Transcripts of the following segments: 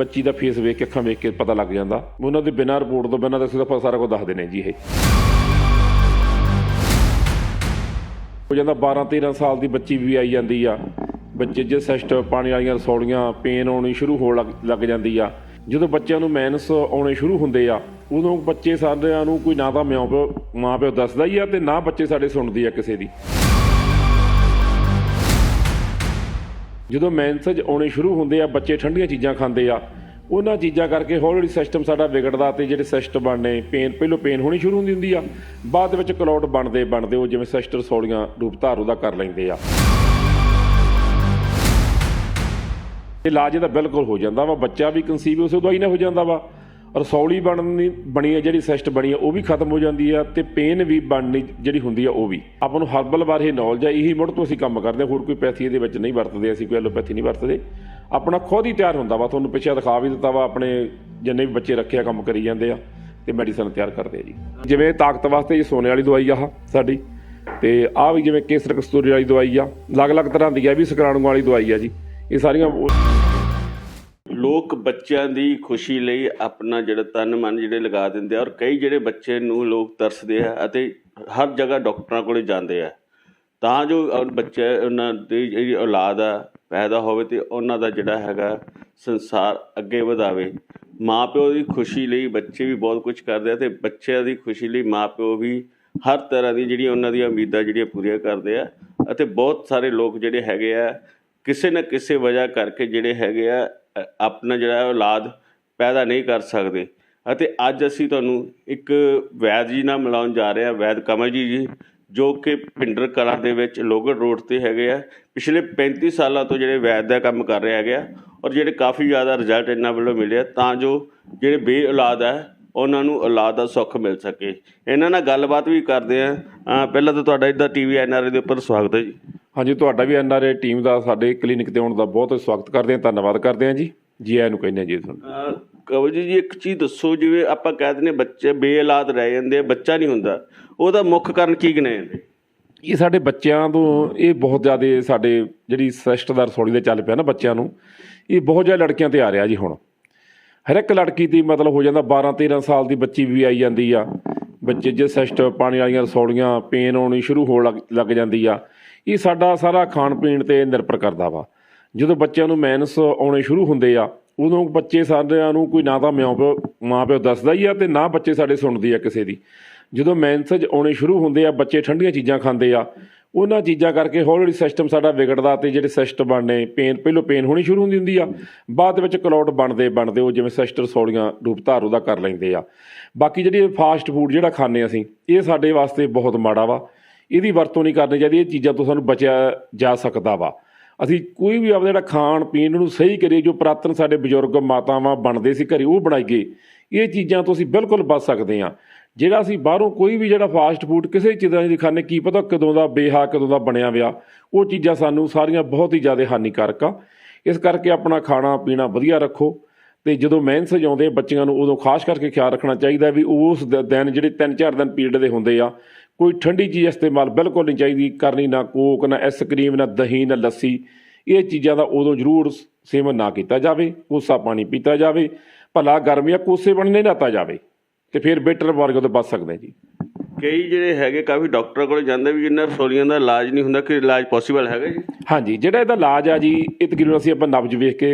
ਬੱਚੀ ਦਾ ਫੇਸ ਵੇਖ ਕੇ ਅੱਖਾਂ ਵੇਖ ਕੇ ਪਤਾ ਲੱਗ ਜਾਂਦਾ। ਉਹਨਾਂ ਦੇ ਬਿਨਾਂ ਰਿਪੋਰਟ ਤੋਂ ਬਿਨਾਂ ਤਾਂ ਸਿੱਧਾ ਆਪਾਂ ਸਾਰਾ ਕੁਝ ਦੱਸਦੇ ਨੇ ਜੀ ਇਹ। ਹੋ ਜਾਂਦਾ 12 13 ਸਾਲ ਦੀ ਬੱਚੀ ਵੀ ਆਈ ਜਾਂਦੀ ਆ। ਬੱਚੇ ਜੇ ਸਿਸਟ ਪਾਣੀ ਵਾਲੀਆਂ ਰਸੌਲੀਆਂ ਪੇਨ ਆਉਣੀ ਸ਼ੁਰੂ ਹੋਣ ਲੱਗ- ਲੱਗ ਜਾਂਦੀ ਆ। ਜਦੋਂ ਬੱਚਿਆਂ ਨੂੰ ਮੈਨਸ ਆਉਣੇ ਸ਼ੁਰੂ ਹੁੰਦੇ ਆ, ਉਦੋਂ ਬੱਚੇ ਸਾਰਿਆਂ ਨੂੰ ਕੋਈ ਨਾ ਤਾਂ ਮਿਆਂ ਪਿਓ ਮਾਂ ਪਿਓ ਦੱਸਦਾ ਹੀ ਆ ਤੇ ਨਾ ਬੱਚੇ ਸਾਡੇ ਸੁਣਦੀ ਆ ਕਿਸੇ ਦੀ। ਜਦੋਂ ਮੈਂਸੇਜ ਆਉਣੇ ਸ਼ੁਰੂ ਹੁੰਦੇ ਆ, ਬੱਚੇ ਠੰਡੀਆਂ ਚੀਜ਼ਾਂ ਖਾਂਦੇ ਆ, ਉਹਨਾਂ ਚੀਜ਼ਾਂ ਕਰਕੇ ਹੌਲੀ ਹੌਲੀ ਸਿਸਟਮ ਸਾਡਾ ਵਿਗੜਦਾ ਤੇ ਜਿਹੜੇ ਸਿਸਟ ਬਣਨੇ ਪੇਨ ਪਹਿਲੋਂ ਪੇਨ ਹੋਣੀ ਸ਼ੁਰੂ ਹੁੰਦੀ ਹੁੰਦੀ ਆ, ਬਾਅਦ ਵਿੱਚ ਕਲੌਟ ਬਣਦੇ ਬਣਦੇ ਉਹ ਜਿਵੇਂ ਸਿਸਟ ਰਸੌਲੀਆਂ ਰੂਪ ਧਾਰ ਉਹਦਾ ਕਰ ਲੈਂਦੇ ਆ। ਇਲਾਜ ਇਹਦਾ ਬਿਲਕੁਲ ਹੋ ਜਾਂਦਾ ਵਾ, ਬੱਚਾ ਵੀ ਕਨਸੀਵ ਉਸੇ ਦਵਾਈ ਨਾਲ ਹੋ ਜਾਂਦਾ ਵਾ। ਰਸੌਲੀ ਬਣਨੀ, ਬਣੀ ਹੈ ਜਿਹੜੀ ਸਿਸਟ ਬਣੀ ਹੈ, ਉਹ ਵੀ ਖਤਮ ਹੋ ਜਾਂਦੀ ਆ ਤੇ ਪੇਨ ਵੀ ਬਣਨੀ ਜਿਹੜੀ ਹੁੰਦੀ ਆ ਉਹ ਵੀ। ਆਪਾਂ ਨੂੰ ਹਰਬਲ ਬਾਰੇ ਨੌਲੇਜ ਆ ਇਹੀ ਮੁੜ ਤੋਂ ਅਸੀਂ ਕੰਮ ਕਰਦੇ ਹਾਂ, ਹੋਰ ਕੋਈ ਪੈਥੀ ਇਹਦੇ ਵਿੱਚ ਨਹੀਂ ਵਰਤਦੇ, ਅਸੀਂ ਕੋਈ ਐਲੋਪੈਥੀ ਨਹੀਂ ਵਰਤਦੇ। ਆਪਣਾ ਖੁਦ ਹੀ ਤਿਆਰ ਹੁੰਦਾ ਵਾ, ਤੁਹਾਨੂੰ ਪਿੱਛੇ ਦਿਖਾ ਵੀ ਦਿੱਤਾ ਵਾ, ਆਪਣੇ ਜਿੰਨੇ ਵੀ ਬੱਚੇ ਰੱਖਿਆ ਕੰਮ ਕਰੀ ਜਾਂਦੇ ਆ, ਤੇ ਮੈਡੀਸਨ ਤਿਆਰ ਕਰਦੇ ਆ ਜੀ। ਜਿਵੇਂ ਤਾਕਤ ਵਾਸਤੇ ਇਹ ਸੋਨੇ ਵਾਲੀ ਦਵਾਈ ਆ ਆਹ, ਸਾਡੀ, ਤੇ ਆਹ ਵੀ ਜਿਵੇਂ ਕੇਸਰ ਕਸਤੂਰੀ ਵਾਲੀ ਦਵਾਈ ਆ, ਅਲੱਗ-ਅਲੱਗ ਤਰ੍ਹਾਂ ਦੀ ਆ, ਇਹ ਵੀ ਸਕਰਾਣੂ ਵਾਲੀ ਦਵਾਈ ਆ ਜੀ। ਇਹ ਸਾਰੀਆਂ ਲੋਕ ਬੱਚਿਆਂ ਦੀ ਖੁਸ਼ੀ ਲਈ ਆਪਣਾ ਜਿਹੜਾ ਤਨ ਮਨ ਜਿਹੜੇ ਲਗਾ ਦਿੰਦੇ ਆ ਔਰ ਕਈ ਜਿਹੜੇ ਬੱਚੇ ਨੂੰ ਲੋਕ ਤਰਸਦੇ ਆ ਅਤੇ ਹਰ ਜਗ੍ਹਾ ਡਾਕਟਰਾਂ ਕੋਲੇ ਜਾਂਦੇ ਆ। ਤਾਂ ਜੋ ਬੱਚੇ ਉਹਨਾਂ ਦੀ ਜਿਹੜੀ ਔਲਾਦ ਆ, ਪੈਦਾ ਹੋਵੇ ਤੇ ਉਹਨਾਂ ਦਾ ਜਿਹੜਾ ਹੈਗਾ ਸੰਸਾਰ ਅੱਗੇ ਵਧਾਵੇ। ਮਾਪਿਓ ਦੀ ਖੁਸ਼ੀ ਲਈ ਬੱਚੇ ਵੀ ਬਹੁਤ ਕੁਝ ਕਰਦੇ ਆ ਤੇ ਬੱਚਿਆਂ ਦੀ ਖੁਸ਼ੀ ਲਈ ਮਾਪਿਓ ਵੀ ਹਰ ਤਰ੍ਹਾਂ ਦੀ ਜਿਹੜੀ ਉਹਨਾਂ ਦੀਆਂ ਉਮੀਦਾਂ ਜਿਹੜੀਆਂ ਪੂਰੀਆਂ ਕਰਦੇ ਆ ਅਤੇ ਬਹੁਤ ਸਾਰੇ ਲੋਕ ਜਿਹੜੇ ਹੈਗੇ ਆ, ਕਿਸੇ ਨਾ ਕਿਸੇ ਵਜ੍ਹਾ ਕਰਕੇ ਜਿਹੜੇ ਹੈਗੇ ਆ ਆਪਣਾ ਜਿਹੜਾ ਔਲਾਦ ਪੈਦਾ ਨਹੀਂ ਕਰ ਸਕਦੇ। ਅਤੇ ਅੱਜ ਅਸੀਂ ਤੁਹਾਨੂੰ ਇੱਕ ਵੈਦ ਜੀ ਨਾਲ ਮਿਲਾਉਣ ਜਾ ਰਹੇ ਹਾਂ, ਵੈਦ ਕਮਲ ਜੀ ਜੀ, ਜੋ ਕਿ ਪਿੰਡਰ ਕਲਾਂ ਦੇ ਵਿੱਚ ਲੋਗੜ ਰੋਡ ਤੇ ਹੈਗੇ ਆ। ਪਿਛਲੇ 35 ਸਾਲਾਂ ਤੋਂ ਜਿਹੜੇ ਵੈਦ ਦਾ ਕੰਮ ਕਰ ਰਹੇ ਹੈਗੇ ਆ ਔਰ ਜਿਹੜੇ ਕਾਫੀ ਜ਼ਿਆਦਾ ਰਿਜ਼ਲਟ ਇਹਨਾਂ ਵੱਲੋਂ ਮਿਲਿਆ ਤਾਂ ਜੋ ਜਿਹੜੇ ਬੇ ਔਲਾਦ ਹੈ ਉਹਨਾਂ ਨੂੰ ਔਲਾਦ ਦਾ ਸੁੱਖ ਮਿਲ ਸਕੇ। ਇਹਨਾਂ ਨਾਲ ਗੱਲਬਾਤ ਵੀ ਕਰਦੇ ਆ। ਪਹਿਲਾਂ ਤਾਂ ਤੁਹਾਡਾ ਇੱਦਾਂ ਟੀਵੀ ਐਨਆਰਏ ਦੇ ਉੱਪਰ ਸਵਾਗਤ ਹੈ ਜੀ। ਹਾਂਜੀ ਤੁਹਾਡਾ ਵੀ ਐਨਆਰਏ ਟੀਮ ਦਾ ਸਾਡੇ ਕਲੀਨਿਕ ਤੇ ਆਉਣ ਦਾ ਬਹੁਤ ਸਵਾਗਤ ਕਰਦੇ ਹਾਂ ਧੰਨਵਾਦ ਕਰਦੇ ਹਾਂ ਜੀ। ਜੀ ਆਇਆਂ ਨੂੰ ਕਹਿੰਦੇ ਜੀ ਤੁਹਾਨੂੰ। ਕਵਲ ਜੀ ਇੱਕ ਚੀਜ਼ ਦੱਸੋ ਜਿਵੇਂ ਆਪਾਂ ਕਹਿ ਦਿੰਦੇ ਬੱਚੇ ਬੇਔਲਾਦ ਰਹਿ ਜਾਂਦੇ ਆ ਬੱਚਾ ਨਹੀਂ ਹੁੰਦਾ। ਉਹਦਾ ਮੁੱਖ ਕਾਰਨ ਕੀ ਗਿਣੇ ਜਾਂਦੇ? ਇਹ ਸਾਡੇ ਬੱਚਿਆਂ ਤੋਂ ਇਹ ਬਹੁਤ ਜ਼ਿਆਦਾ ਸਾਡੇ ਜਿਹੜੀ ਸਿਸਟ ਦਾ ਰਸੌਲੀ ਦੇ ਚੱਲ ਪਿਆ ਨਾ ਬੱਚਿਆਂ ਨੂੰ ਇਹ ਬਹੁਤ ਜ਼ਿਆਦਾ ਲੜਕੀਆਂ ਤੇ ਆ ਰਿਹਾ ਜੀ ਹੁਣ। ਹਰ ਇੱਕ ਲੜਕੀ ਦੀ ਮਤਲਬ ਹੋ ਜਾਂਦਾ 12 13 ਸਾਲ ਦੀ ਬੱਚੀ ਵੀ ਆਈ ਜਾਂਦੀ ਆ। ਬੱਚੇ ਜੇ ਸਿਸਟ ਪਾਣੀ ਵਾਲੀਆਂ ਰਸੌਲੀਆਂ ਪੇਨ ਆਉਣੀ ਸ਼ੁਰੂ ਹੋਣ ਲੱਗ ਜਾਂਦੀ ਆ। ਇਹ ਸਾਡਾ ਸਾਰਾ ਖਾਣ ਪੀਣ ਤੇ ਨਿਰਭਰ ਕਰਦਾ ਵਾ। ਜਦੋਂ ਬੱਚਿਆਂ ਨੂੰ ਮੈਨਸ ਆਉਣੇ ਸ਼ੁਰੂ ਹੁੰਦੇ ਆ, ਉਦੋਂ ਬੱਚੇ ਸਾਰਿਆਂ ਨੂੰ ਕੋਈ ਨਾ ਤਾਂ ਮਿਆਂ ਪਿਓ, ਮਾਂ ਪਿਓ ਦੱਸਦਾ ਹੀ ਆ ਤੇ ਨਾ ਬੱਚੇ ਸਾਡੇ ਸੁਣਦੀ ਆ ਕਿਸੇ ਦੀ। ਜਦੋਂ ਮੈਨਸਜ ਆਉਣੇ ਸ਼ੁਰੂ ਹੁੰਦੇ ਆ, ਬੱਚੇ ਠੰਡੀਆਂ ਚੀਜ਼ਾਂ ਖਾਂਦੇ ਆ, ਉਹਨਾਂ ਚੀਜ਼ਾਂ ਕਰਕੇ ਹੌਲੀ ਹੌਲੀ ਸਿਸਟਮ ਸਾਡਾ ਵਿਗੜਦਾ ਤੇ ਜਿਹੜੇ ਸਿਸਟ ਬਣਨੇ ਪੇਨ ਪਹਿਲੋਂ ਪੇਨ ਹੋਣੀ ਸ਼ੁਰੂ ਹੁੰਦੀ ਹੁੰਦੀ ਆ, ਬਾਅਦ ਵਿੱਚ ਕਲੌਟ ਬਣਦੇ ਬਣਦੇ, ਉਹ ਜਿਵੇਂ ਸਿਸਟਰ ਸੌਲੀਆਂ ਰੂਪ ਧਾਰ ਉਹਦਾ ਕਰ ਲੈਂਦੇ ਆ। ਬਾਕੀ ਜਿਹੜੀ ਫਾਸਟ ਫੂਡ ਜਿਹੜਾ ਖਾਂਦੇ ਅਸੀਂ, ਇਹ ਸਾਡੇ ਵਾਸਤੇ ਬਹੁਤ ਮਾੜਾ ਵਾ। ਇਹਦੀ ਵਰਤੋਂ ਨਹੀਂ ਕਰਨੀ ਚਾਹੀਦੀ, ਇਹ ਚੀਜ਼ਾਂ ਤੋਂ ਸਾਨੂੰ ਬਚਿਆ ਜਾ ਸਕਦਾ ਵਾ। ਅਸੀਂ ਕੋਈ ਵੀ ਆਪਣਾ ਜਿਹੜਾ ਖਾਣ ਪੀਣ ਨੂੰ ਸਹੀ ਕਰੀਏ, ਜੋ ਪ੍ਰਾਤਨ ਸਾਡੇ ਬਜ਼ੁਰਗ ਮਾਤਾਵਾਂ ਬਣਦੇ ਸੀ, ਘਰੇ ਉਹ ਬਣਾਈਏ ਇਹ ਚੀਜ਼ਾਂ ਤੋਂ ਅਸੀਂ ਬਿਲਕੁਲ ਬਚ ਸਕਦੇ ਹਾਂ। ਜਿਹੜਾ ਅਸੀਂ ਬਾਹਰੋਂ ਕੋਈ ਵੀ ਜਿਹੜਾ ਫਾਸਟ ਫੂਡ, ਕਿਸੇ ਚੀਜ਼ਾਂ ਨਹੀਂ ਖਾਣੇ ਕੀ ਪਤਾ ਕਦੋਂ ਦਾ ਬੇਹਾ, ਕਦੋਂ ਦਾ ਬਣਿਆ ਵਿਆ, ਉਹ ਚੀਜ਼ਾਂ ਸਾਨੂੰ ਸਾਰੀਆਂ ਬਹੁਤ ਹੀ ਜ਼ਿਆਦਾ ਹਾਨੀਕਾਰਕ ਆ। ਇਸ ਕਰਕੇ ਆਪਣਾ ਖਾਣਾ ਪੀਣਾ ਵਧੀਆ ਰੱਖੋ ਤੇ ਜਦੋਂ ਮੈਂਸੇਜ ਆਉਂਦੇ ਬੱਚਿਆਂ ਨੂੰ, ਉਦੋਂ ਖਾਸ ਕਰਕੇ ਖਿਆਲ ਰੱਖਣਾ ਚਾਹੀਦਾ ਵੀ ਉਸ ਦ- ਦਿਨ ਜਿਹੜੇ 3-4 ਦਿਨ ਪੀਰੀਅਡ ਦੇ ਹੁੰਦੇ ਆ ਕੋਈ ਠੰਡੀ ਚੀਜ਼ ਇਸਤੇਮਾਲ ਬਿਲਕੁਲ ਨਹੀਂ ਚਾਹੀਦੀ ਕਰਨੀ ਨਾ ਕੋਕ ਨਾ ਆਈਸਕ੍ਰੀਮ ਨਾ ਦਹੀਂ ਨਾ ਲੱਸੀ। ਇਹ ਚੀਜ਼ਾਂ ਦਾ ਉਦੋਂ ਜ਼ਰੂਰ ਸੇਵਨ ਨਾ ਕੀਤਾ ਜਾਵੇ ਕੋਸਾ ਪਾਣੀ ਪੀਤਾ ਜਾਵੇ ਭਲਾ ਗਰਮੀਆਂ ਕੋਸੇ ਪਾਣੀ ਨਹੀਂ ਨਾਤਾ ਜਾਵੇ ਤੇ ਫਿਰ ਬੈਟਰ ਵਰਗ ਤੋਂ ਬਚ ਸਕਦੇ ਜੀ। ਕਈ ਜਿਹੜੇ ਹੈਗੇ ਕਾਫੀ ਡਾਕਟਰਾਂ ਕੋਲ ਜਾਂਦੇ ਵੀ ਇਹਨਾਂ ਰਸੋਲੀਆਂ ਦਾ ਇਲਾਜ ਨਹੀਂ ਹੁੰਦਾ ਕਿ ਇਲਾਜ ਪੋਸੀਬਲ ਹੈਗਾ ਜੀ? ਹਾਂਜੀ ਜਿਹੜਾ ਇਹਦਾ ਇਲਾਜ ਆ ਜੀ ਇਹ ਤਕਰੀਬਨ ਅਸੀਂ ਆਪਾਂ ਨਬਜ ਵੇਖ ਕੇ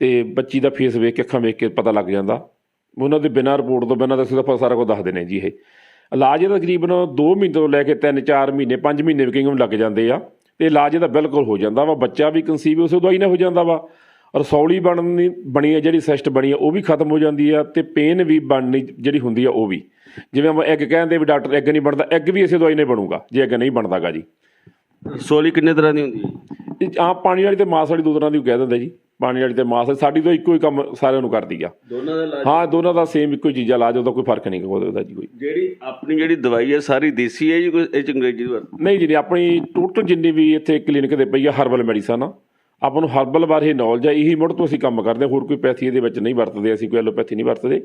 ਤੇ ਬੱਚੀ ਦਾ ਫੇਸ ਵੇਖ ਕੇ ਅੱਖਾਂ ਵੇਖ ਕੇ ਪਤਾ ਲੱਗ ਜਾਂਦਾ। ਉਹਨਾਂ ਦੇ ਬਿਨਾਂ ਰਿਪੋਰਟ ਤੋਂ ਬਿਨਾਂ ਤਾਂ ਅਸੀਂ ਤਾਂ ਸਾਰਾ ਕੁਝ ਦੱਸਦੇ ਨੇ ਜੀ ਇਹ। ਇਲਾਜ ਇਹਦਾ ਤਕਰੀਬਨ 2 ਮਹੀਨੇ ਤੋਂ ਲੈ ਕੇ 3-4 ਮਹੀਨੇ 5 ਮਹੀਨੇ ਵੀ ਕਈਆਂ ਨੂੰ ਲੱਗ ਜਾਂਦੇ ਆ। ਤੇ ਇਲਾਜ ਇਹਦਾ ਬਿਲਕੁਲ ਹੋ ਜਾਂਦਾ ਵਾ, ਬੱਚਾ ਵੀ ਕਨਸੀਵ ਉਸੇ ਦਵਾਈ ਨਾਲ ਹੋ ਜਾਂਦਾ ਵਾ। ਰਸੌਲੀ ਬਣਨੀ, ਬਣੀ ਹੈ ਜਿਹੜੀ ਸਿਸਟ ਬਣੀ ਹੈ ਉਹ ਵੀ ਖਤਮ ਹੋ ਜਾਂਦੀ ਆ ਤੇ ਪੇਨ ਵੀ ਬਣਨੀ ਜਿਹੜੀ ਹੁੰਦੀ ਆ ਉਹ ਵੀ। ਜਿਵੇਂ ਆਪਾਂ ਐਗ ਕਹਿੰਦੇ ਵੀ ਡਾਕਟਰ ਐਗ ਨਹੀਂ ਬਣਦਾ ਐਗ ਵੀ ਇਸੇ ਦਵਾਈ ਨਾਲ ਬਣੂਗਾ, ਜੇ ਐਗ ਨਹੀਂ ਬਣਦਾਗਾ ਜੀ। ਰਸੋਲੀ ਕਿੰਨੇ ਤਰ੍ਹਾਂ ਦੀ ਹੁੰਦੀ ਹੈ ਆਪ ਪਾਣੀ ਵਾਲੀ ਤੇ ਮਾਸ ਵਾਲੀ ਦੋ ਤਰ੍ਹਾਂ ਦੀ ਕਹਿ ਦਿੰਦੇ ਜੀ। ਪਾਣੀ ਵਾਲੀ ਤੇ ਮਾਸ। ਸਾਡੀ ਤਾਂ ਇੱਕੋ ਹੀ ਕੰਮ ਸਾਰਿਆਂ ਨੂੰ ਕਰਦੀ ਆ। ਦੋਨਾਂ ਦਾ ਇਲਾਜ? ਹਾਂ ਦੋਨਾਂ ਦਾ ਸੇਮ ਇੱਕੋ ਹੀ ਚੀਜ਼ ਆ ਇਲਾਜ ਉਹਦਾ ਕੋਈ ਫ਼ਰਕ ਨਹੀਂ ਉਹਦਾ ਜੀ ਕੋਈ। ਜਿਹੜੀ ਆਪਣੀ ਜਿਹੜੀ ਦਵਾਈ ਹੈ ਸਾਰੀ ਦੇਸੀ ਹੈ ਜੀ ਕੋਈ ਇਹ 'ਚ ਅੰਗਰੇਜ਼ੀ ਦੀ ਵਰਤ? ਨਹੀਂ ਜਿਹੜੀ ਆਪਣੀ ਟੋਟਲ ਜਿੰਨੀ ਵੀ ਇੱਥੇ ਕਲੀਨਿਕ ਦੇ ਪਈ ਆ ਹਰਬਲ ਮੈਡੀਸਨ ਆ ਆਪਾਂ ਨੂੰ ਹਰਬਲ ਬਾਰੇ ਨੌਲੇਜ ਆ ਇਹੀ ਮੁੱਢ ਤੋਂ ਅਸੀਂ ਕੰਮ ਕਰਦੇ ਹਾਂ ਹੋਰ ਕੋਈ ਪੈਥੀ ਇਹਦੇ ਵਿੱਚ ਨਹੀਂ ਵਰਤਦੇ ਅਸੀਂ ਕੋਈ ਐਲੋਪੈਥੀ ਨਹੀਂ ਵਰਤਦੇ।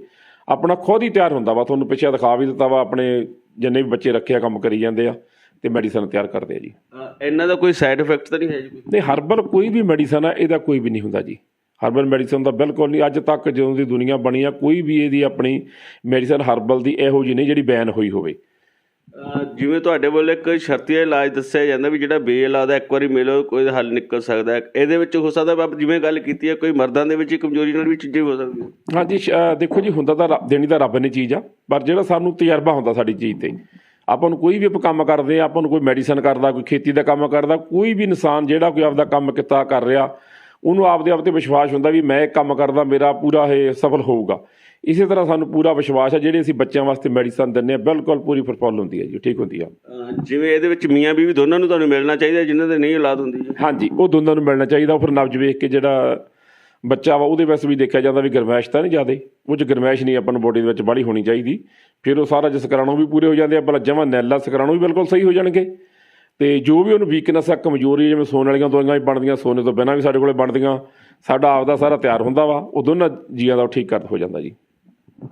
ਆਪਣਾ ਖੁਦ ਹੀ ਤਿਆਰ ਹੁੰਦਾ ਵਾ ਤੁਹਾਨੂੰ ਪਿੱਛੇ ਦਿਖਾ ਵੀ ਦਿੱਤਾ ਵਾ ਆਪਣੇ ਜਿੰਨੇ ਵੀ ਬੱਚੇ ਰੱਖਿਆ ਕੰਮ ਕਰੀ ਜਾਂਦੇ ਆ। ਤੇ ਮੈਡੀਸਨ ਤਿਆਰ ਕਰਦੇ ਆ ਜੀ। ਇਹਨਾਂ ਦਾ ਕੋਈ ਸਾਈਡ ਇਫੈਕਟ ਤਾਂ ਨਹੀਂ ਹੈ ਜੀ ਕੋਈ? ਤੇ ਹਰਬਲ ਕੋਈ ਵੀ ਮੈਡੀਸਨ ਆ ਇਹਦਾ ਕੋਈ ਵੀ ਨਹੀਂ ਹੁੰਦਾ ਜੀ। ਹਰਬਲ ਮੈਡੀਸਨ ਦਾ ਬਿਲਕੁਲ ਨਹੀਂ ਅੱਜ ਤੱਕ ਜਦੋਂ ਦੀ ਦੁਨੀਆ ਬਣੀ ਆ ਕੋਈ ਵੀ ਇਹਦੀ ਆਪਣੀ ਮੈਡੀਸਨ ਹਰਬਲ ਦੀ ਇਹੋ ਜਿਹੀ ਨਹੀਂ ਜਿਹੜੀ ਬੈਨ ਹੋਈ ਹੋਵੇ। ਅਹ ਜਿਵੇਂ ਤੁਹਾਡੇ ਵੱਲੋਂ ਇੱਕ ਸ਼ਰਤੀਆ ਇਲਾਜ ਦੱਸਿਆ ਜਾਂਦਾ ਵੀ ਜਿਹੜਾ ਬੇਇਲਾਜ ਦਾ ਇੱਕ ਵਾਰੀ ਮਿਲੋ ਕੋਈ ਹੱਲ ਨਿਕਲ ਸਕਦਾ ਹੈ। ਇਹਦੇ ਵਿੱਚ ਹੋ ਸਕਦਾ ਆਪ ਜਿਵੇਂ ਗੱਲ ਕੀਤੀ ਹੈ ਕੋਈ ਮਰਦਾਂ ਦੇ ਵਿੱਚ ਹੀ ਕਮਜ਼ੋਰੀ ਨਾਲ ਵੀ ਚੀਜ਼ਾਂ ਹੋ ਸਕਦੀਆਂ। ਹਾਂਜੀ ਸ਼- ਅਹ ਦੇਖੋ ਜੀ ਹੁੰਦਾ ਤਾਂ ਰੱਬ- ਦੇਣੀ ਤਾਂ ਰੱਬ ਨੇ ਚੀਜ਼ ਆ ਪਰ ਜਿਹੜਾ ਸਾਨੂੰ ਤਜਰਬਾ ਹੁੰਦਾ ਸਾਡੀ ਚੀਜ਼ ਤੇ। ਆਪਾਂ ਨੂੰ ਕੋਈ ਵੀ ਆਪਾਂ ਕੰਮ ਕਰਦੇ ਆ ਆਪਾਂ ਨੂੰ ਕੋਈ ਮੈਡੀਸਨ ਕਰਦਾ ਕੋਈ ਖੇਤੀ ਦਾ ਕੰਮ ਕਰਦਾ ਕੋਈ ਵੀ ਇਨਸਾਨ ਜਿਹੜਾ ਕੋਈ ਆਪਦਾ ਕੰਮ ਕਿੱਤਾ ਕਰ ਰਿਹਾ ਉਹਨੂੰ ਆਪਦੇ ਆਪ ਤੇ ਵਿਸ਼ਵਾਸ ਹੁੰਦਾ ਵੀ ਮੈਂ ਇਹ ਕੰਮ ਕਰਦਾ ਮੇਰਾ ਪੂਰਾ ਇਹ ਸਫਲ ਹੋਊਗਾ। ਇਸੇ ਤਰ੍ਹਾਂ ਸਾਨੂੰ ਪੂਰਾ ਵਿਸ਼ਵਾਸ ਹੈ ਜਿਹੜੇ ਅਸੀਂ ਬੱਚਿਆਂ ਵਾਸਤੇ ਮੈਡੀਸਨ ਦਿੰਦੇ ਆ ਬਿਲਕੁਲ ਪੂਰੀ ਫੁੱਲ ਹੁੰਦੀ ਹੈ ਜੀ ਠੀਕ ਹੁੰਦੀ ਆ। ਜਿਵੇਂ ਇਹਦੇ ਵਿੱਚ ਮੀਆਂ ਬੀਵੀ ਦੋਨਾਂ ਨੂੰ ਤੁਹਾਨੂੰ ਮਿਲਣਾ ਚਾਹੀਦਾ ਜਿਨ੍ਹਾਂ ਦੇ ਨਹੀਂ ਔਲਾਦ ਹੁੰਦੀ ਜੀ? ਹਾਂਜੀ ਉਹ ਦੋਨਾਂ ਨੂੰ ਮਿਲਣਾ ਚਾਹੀਦਾ ਉਹ ਫਿਰ ਨਬਜ ਵੇਖ ਕੇ ਜਿਹੜਾ ਬੱਚਾ ਵਾ ਉਹਦੇ ਵਿੱਚ ਵੀ ਦੇਖਿਆ ਜਾਂਦਾ ਵੀ ਗਰਮੈਸ਼ ਤਾਂ ਨਹੀਂ ਜ਼ਿਆਦੇ। ਉਹ ਚ ਗਰਮੈਸ਼ ਨਹੀਂ ਆਪਾਂ ਨੂੰ ਬੋਡੀ ਦੇ ਵਿੱਚ ਬੜੀ ਹੋਣੀ ਚਾਹੀਦੀ। ਫਿਰ ਉਹ ਸਾਰਾ ਜਿਸ ਕਰਾਣੋਂ ਵੀ ਪੂਰੇ ਹੋ ਜਾਂਦੇ ਆ ਭਲਾ ਜਮਾਂ ਨੈਲਾ ਸਕਰਾਣੋਂ ਵੀ ਬਿਲਕੁਲ ਸਹੀ ਹੋ ਜਾਣਗੇ। ਤੇ ਜੋ ਵੀ ਉਹਨੂੰ ਵੀਕਨੈਸ ਆ ਕਮਜ਼ੋਰੀ ਜਿਵੇਂ ਸੋਨ ਵਾਲੀਆਂ ਦਵਾਈਆਂ ਵੀ ਬਣਦੀਆਂ ਸੋਨੇ ਤੋਂ ਬਿਨਾਂ ਵੀ ਸਾਡੇ ਕੋਲੇ ਬਣਦੀਆਂ ਸਾਡਾ ਆਪਦਾ ਸਾਰਾ ਤਿਆਰ ਹੁੰਦਾ ਵਾ ਉਹ ਦੋਨਾਂ ਜੀਆਂ ਦਾ ਉਹ ਠੀਕ ਕਰ ਹੋ ਜਾਂਦਾ ਜੀ।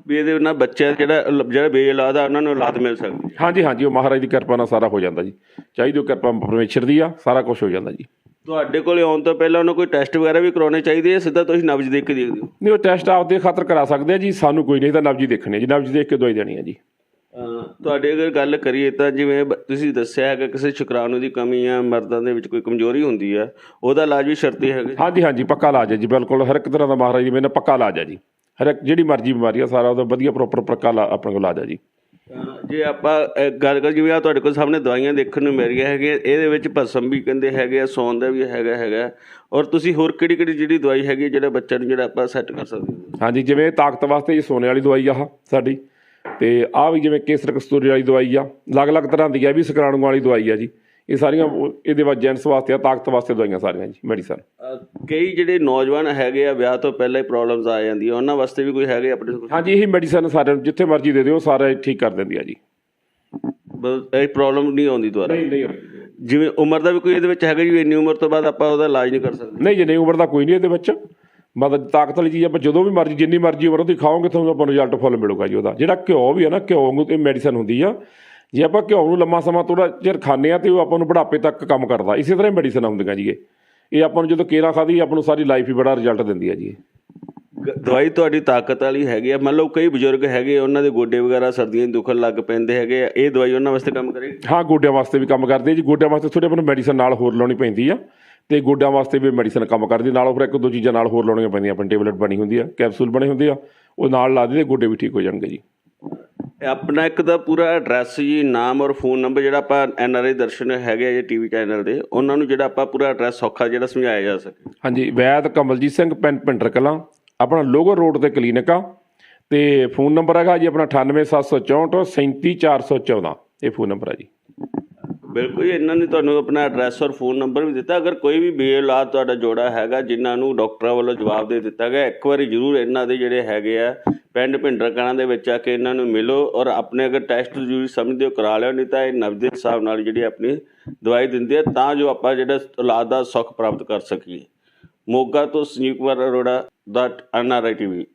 ਵੀ ਇਹਦੇ ਨਾਲ ਬੱਚਾ ਜਿਹੜਾ ਜਿਹੜਾ ਬੇਇਲਾਦ ਆ ਉਹਨਾਂ ਨੂੰ ਔਲਾਦ ਮਿਲ ਸਕਦੀ ਹਾਂਜੀ ਹਾਂਜੀ ਉਹ ਮਹਾਰਾਜ ਦੀ ਕਿਰਪਾ ਨਾਲ ਸਾਰਾ ਹੋ ਜਾਂਦਾ ਜੀ। ਚਾਹੀਦੀ ਉਹ ਕਿਰਪਾ ਪਰਮੇਸ਼ਰ ਦੀ ਆ ਸਾਰਾ ਕੁਝ ਹੋ ਜਾਂਦਾ ਜੀ। ਤੁਹਾਡੇ ਕੋਲੇ ਆਉਣ ਤੋਂ ਪਹਿਲਾਂ ਉਹਨਾਂ ਕੋਈ ਟੈਸਟ ਵਗੈਰਾ ਵੀ ਕਰਾਉਣੇ ਚਾਹੀਦੇ ਆ ਸਿੱਧਾ ਤੁਸੀਂ ਨਬਜ਼ ਦੇਖ ਕੇ ਦੇਖਦੇ ਹੋ ਨਹੀਂ ਉਹ ਟੈਸਟ ਆਪਦੇ ਖਾਤਰ ਕਰਾ ਸਕਦੇ ਆ ਜੀ ਸਾਨੂੰ ਕੋਈ ਨਹੀਂ ਤਾਂ ਨਬਜੀ ਦੇਖਣੀ ਜੀ ਨਬਜੀ ਦੇਖ ਕੇ ਦਵਾਈ ਦੇਣੀ ਹੈ ਜੀ। ਤੁਹਾਡੇ ਅਗਰ ਗੱਲ ਕਰੀਏ ਤਾਂ ਜਿਵੇਂ ਤੁਸੀਂ ਦੱਸਿਆ ਹੈ ਕਿ ਕਿਸੇ ਸ਼ੁਕਰਾਣੂ ਦੀ ਕਮੀ ਆ ਮਰਦਾਂ ਦੇ ਵਿੱਚ ਕੋਈ ਕਮਜ਼ੋਰੀ ਹੁੰਦੀ ਆ ਉਹਦਾ ਇਲਾਜ ਵੀ ਸ਼ਰਤੀ ਹੈਗਾ ਹਾਂਜੀ ਹਾਂਜੀ ਪੱਕਾ ਇਲਾਜ ਹੈ ਜੀ ਬਿਲਕੁਲ ਹਰ ਇੱਕ ਤਰ੍ਹਾਂ ਦਾ ਮਹਾਰਾਜ ਜੀ ਮੇਰੇ ਪੱਕਾ ਇਲਾਜ ਹੈ ਜੀ। ਹਰ ਇੱਕ ਜਿਹੜੀ ਮਰਜ਼ੀ ਬਿਮਾਰੀ ਆ ਸਾਰਾ ਉਹਦਾ ਵਧੀਆ ਪ੍ਰੋਪਰ ਪੱਕਾ ਆਪਣੇ ਕੋਲ ਇਲਾਜ ਹੈ ਜੀ। ਜੇ ਆਪਾਂ ਗੱਲ ਕਰ ਜਿਵੇਂ ਆ ਤੁਹਾਡੇ ਕੋਲ ਸਾਹਮਣੇ ਦਵਾਈਆਂ ਦੇਖਣ ਨੂੰ ਮਿਲ ਰਹੀਆਂ ਹੈਗੀਆਂ, ਇਹਦੇ ਵਿੱਚ ਭਸਮ ਵੀ ਕਹਿੰਦੇ ਹੈਗੇ ਆ, ਸੌਣ ਦਾ ਵੀ ਹੈਗਾ ਹੈਗਾ। ਔਰ ਤੁਸੀਂ ਹੋਰ ਕਿਹੜੀ ਕਿਹੜੀ ਜਿਹੜੀ ਦਵਾਈ ਹੈਗੀ ਹੈ ਜਿਹੜਾ ਬੱਚਾ ਨੂੰ ਜਿਹੜਾ ਆਪਾਂ ਸੈੱਟ ਕਰ ਸਕਦੇ ਹਾਂ? ਹਾਂਜੀ, ਜਿਵੇਂ ਤਾਕਤ ਵਾਸਤੇ ਇਹ ਸੋਨੇ ਵਾਲੀ ਦਵਾਈ ਆ ਆਹ ਸਾਡੀ। ਤੇ ਆਹ ਵੀ ਜਿਵੇਂ ਕੇਸਰ ਕਸਤੂਰੀ ਵਾਲੀ ਦਵਾਈ ਆ, ਅਲੱਗ-ਅਲੱਗ ਤਰ੍ਹਾਂ ਦੀ ਆ ਵੀ ਸਕਰਾਣੂ ਵਾਲੀ ਦਵਾਈ ਆ ਜੀ। ਇਹ ਸਾਰੀਆਂ ਇਹਦੇ ਵਾਸਤੇ ਜੈਂਟਸ ਵਾਸਤੇ ਆ ਤਾਕਤ ਵਾਸਤੇ ਦਵਾਈਆਂ ਸਾਰੀਆਂ ਜੀ ਮੈਡੀਸਨ ਕਈ ਜਿਹੜੇ ਨੌਜਵਾਨ ਹੈਗੇ ਆ ਵਿਆਹ ਤੋਂ ਪਹਿਲਾਂ ਹੀ ਪ੍ਰੋਬਲਮਸ ਆ ਜਾਂਦੀਆਂ ਉਹਨਾਂ ਵਾਸਤੇ ਵੀ ਕੋਈ ਹੈਗੇ ਆਪਣੇ ਕੋਲ? ਹਾਂਜੀ ਇਹੀ ਮੈਡੀਸਨ ਸਾਰਿਆਂ ਨੂੰ ਜਿੱਥੇ ਮਰਜ਼ੀ ਦੇ ਦਿਓ ਸਾਰਾ ਇਹ ਠੀਕ ਕਰ ਦਿੰਦੀ ਆ ਜੀ। ਬਸ ਇਹ ਪ੍ਰੋਬਲਮ ਨਹੀਂ ਆਉਂਦੀ ਦੁਬਾਰਾ? ਨਹੀਂ ਨਹੀਂ ਜਿਵੇਂ ਉਮਰ ਦਾ ਵੀ ਕੋਈ ਇਹਦੇ ਵਿੱਚ ਹੈਗਾ ਜੀ ਇੰਨੀ ਉਮਰ ਤੋਂ ਬਾਅਦ ਆਪਾਂ ਉਹਦਾ ਇਲਾਜ ਨਹੀਂ ਕਰ ਸਕਦੇ। ਨਹੀਂ ਜੀ ਨਹੀਂ ਉਮਰ ਦਾ ਕੋਈ ਨਹੀਂ ਇਹਦੇ ਵਿੱਚ। ਮਤਲਬ ਤਾਕਤ ਵਾਲੀ ਚੀਜ਼ ਆਪਾਂ ਜਦੋਂ ਵੀ ਮਰਜ਼ੀ ਜਿੰਨੀ ਮਰਜ਼ੀ ਉਮਰ ਉਹਦੀ ਖਾਓਗੇ ਤੁਹਾਨੂੰ ਆਪਾਂ ਨੂੰ ਰਿਜ਼ਲਟ ਫੁੱਲ ਮਿਲੂਗਾ ਜੀ ਉਹਦਾ। ਜਿਹੜਾ ਘਿਓ ਵੀ ਹੈ ਨਾ ਘਿਓ ਵਾਂਗੂ ਤੇ ਮੈਡੀਸਨ ਹੁੰਦੀ ਆ। ਜੇ ਆਪਾਂ ਘਿਓ ਨੂੰ ਲੰਮਾ ਸਮਾਂ ਥੋੜਾ ਚਿਰ ਖਾਂਦੇ ਆ ਤੇ ਉਹ ਆਪਾਂ ਨੂੰ ਬੁਢਾਪੇ ਤੱਕ ਕੰਮ ਕਰਦਾ। ਇਸੇ ਤਰ੍ਹਾਂ ਹੀ ਮੈਡੀਸਨ ਹੁੰਦੀਆਂ ਜੀ ਇਹ। ਇਹ ਆਪਾਂ ਨੂੰ ਜਦੋਂ ਕੇਰਾ ਖਾਦੀ ਆਪਾਂ ਨੂੰ ਸਾਰੀ ਲਾਈਫ ਹੀ ਬੜਾ ਰਿਜ਼ਲਟ ਦਿੰਦੀ ਆ ਜੀ ਦਵਾਈ ਤੁਹਾਡੀ ਤਾਕਤ ਵਾਲੀ ਹੈਗੀ ਆ। ਮੰਨ ਲਓ ਕਈ ਬਜ਼ੁਰਗ ਹੈਗੇ ਉਹਨਾਂ ਦੇ ਗੋਡੇ ਵਗੈਰਾ ਸਰਦੀਆਂ 'ਚ ਦੁਖਣ ਲੱਗ ਪੈਂਦੇ ਹੈਗੇ ਆ। ਇਹ ਦਵਾਈ ਉਹਨਾਂ ਵਾਸਤੇ ਕੰਮ ਕਰੇਗੀ? ਹਾਂ ਗੋਡਿਆਂ ਵਾਸਤੇ ਵੀ ਕੰਮ ਕਰਦੀ ਹੈ ਜੀ। ਗੋਡਿਆਂ ਵਾਸਤੇ ਥੋੜੀ ਆਪਾਂ ਨੂੰ ਮੈਡੀਸਨ ਨਾਲ ਹੋਰ ਲਾਉਣੀ ਪੈਂਦੀ ਆ। ਤੇ ਗੋਡਿਆਂ ਵਾਸਤੇ ਵੀ ਮੈਡੀਸਨ ਕੰਮ ਕਰਦੀ ਨਾਲ ਫਿਰ ਇੱਕ ਦੋ ਚੀਜ਼ਾਂ ਨਾਲ ਹੋਰ ਲਾਉਣੀਆਂ ਪੈਂਦੀਆਂ। ਆਪਣੀ ਟੇਬਲੇਟ ਬਣੀ ਹੁੰਦੀ ਆ ਕੈਪਸੂਲ ਬਣੇ ਹੁੰਦੇ ਆ। ਉਹ ਨਾਲ ਲਾ ਦੇ ਤੇ ਗੋਡੇ ਵੀ ਠੀਕ ਹੋ ਜਾਣਗੇ ਜੀ। ਆਪਣਾ ਇੱਕ ਦਾ ਪੂਰਾ ਐਡਰੈਸ ਜੀ ਨਾਮ ਔਰ ਫੋਨ ਨੰਬਰ ਜਿਹੜਾ ਆਪਾਂ ਐਨ ਆਰ ਆਈ ਦਰਸ਼ਨ ਹੈਗੇ ਆ ਜੀ ਟੀਵੀ ਚੈਨਲ ਦੇ ਉਹਨਾਂ ਨੂੰ ਜਿਹੜਾ ਆਪਾਂ ਪੂਰਾ ਐਡਰੈਸ ਸੌਖਾ ਜਿਹੜਾ ਸਮਝਾਇਆ ਜਾ ਸਕੇ। ਹਾਂਜੀ ਵੈਦ ਕਮਲਜੀਤ ਸਿੰਘ ਪਿੰਡ ਪਿੰਡਰ ਕਲਾਂ ਆਪਣਾ ਲੋਗੋ ਰੋਡ ਤੇ ਕਲੀਨਿਕ ਆ ਤੇ ਫੋਨ ਨੰਬਰ ਹੈਗਾ ਜੀ ਆਪਣਾ 98764 37414 ਇਹ ਫੋਨ ਨੰਬਰ ਆ ਜੀ। ਬਿਲਕੁਲ ਜੀ, ਇਹਨਾਂ ਨੇ ਤੁਹਾਨੂੰ ਆਪਣਾ ਐਡਰੈਸ ਔਰ ਫੋਨ ਨੰਬਰ ਵੀ ਦਿੱਤਾ। ਅਗਰ ਕੋਈ ਵੀ ਬੇਔਲਾਦ ਤੁਹਾਡਾ ਜੋੜਾ ਹੈਗਾ ਜਿਨ੍ਹਾਂ ਨੂੰ ਡਾਕਟਰਾਂ ਵੱਲੋਂ ਜਵਾਬ ਦੇ ਦਿੱਤਾ ਗਿਆ ਇੱਕ ਵਾਰੀ ਜ਼ਰੂਰ ਇਹਨਾਂ ਦੇ ਜਿਹੜੇ ਹੈਗੇ ਆ ਪਿੰਡ ਭਿੰਡਰ ਕਲਾਂ ਦੇ ਵਿੱਚ ਆ ਕੇ ਇਹਨਾਂ ਨੂੰ ਮਿਲੋ ਔਰ ਆਪਣੇ ਅਗਰ ਟੈਸਟ ਜ਼ਰੂਰੀ ਸਮਝਦੇ ਹੋ, ਕਰਾ ਲਿਓ, ਨਹੀਂ ਤਾਂ ਇਹ ਨਬਜ਼ ਸਾਹਿਬ ਨਾਲ ਜਿਹੜੀ ਆਪਣੀ ਦਵਾਈ ਦਿੰਦੇ ਆ, ਤਾਂ ਜੋ ਆਪਾਂ ਜਿਹੜਾ ਔਲਾਦ ਦਾ ਸੁੱਖ ਪ੍ਰਾਪਤ ਕਰ ਸਕੀਏ। ਮੋਗਾ ਤੋਂ ਸੰਜੀਵ ਕੁਮਾਰ ਅਰੋੜਾ, ਦਾ ਐਨ ਆਰ ਆਈ ਟੀਵੀ।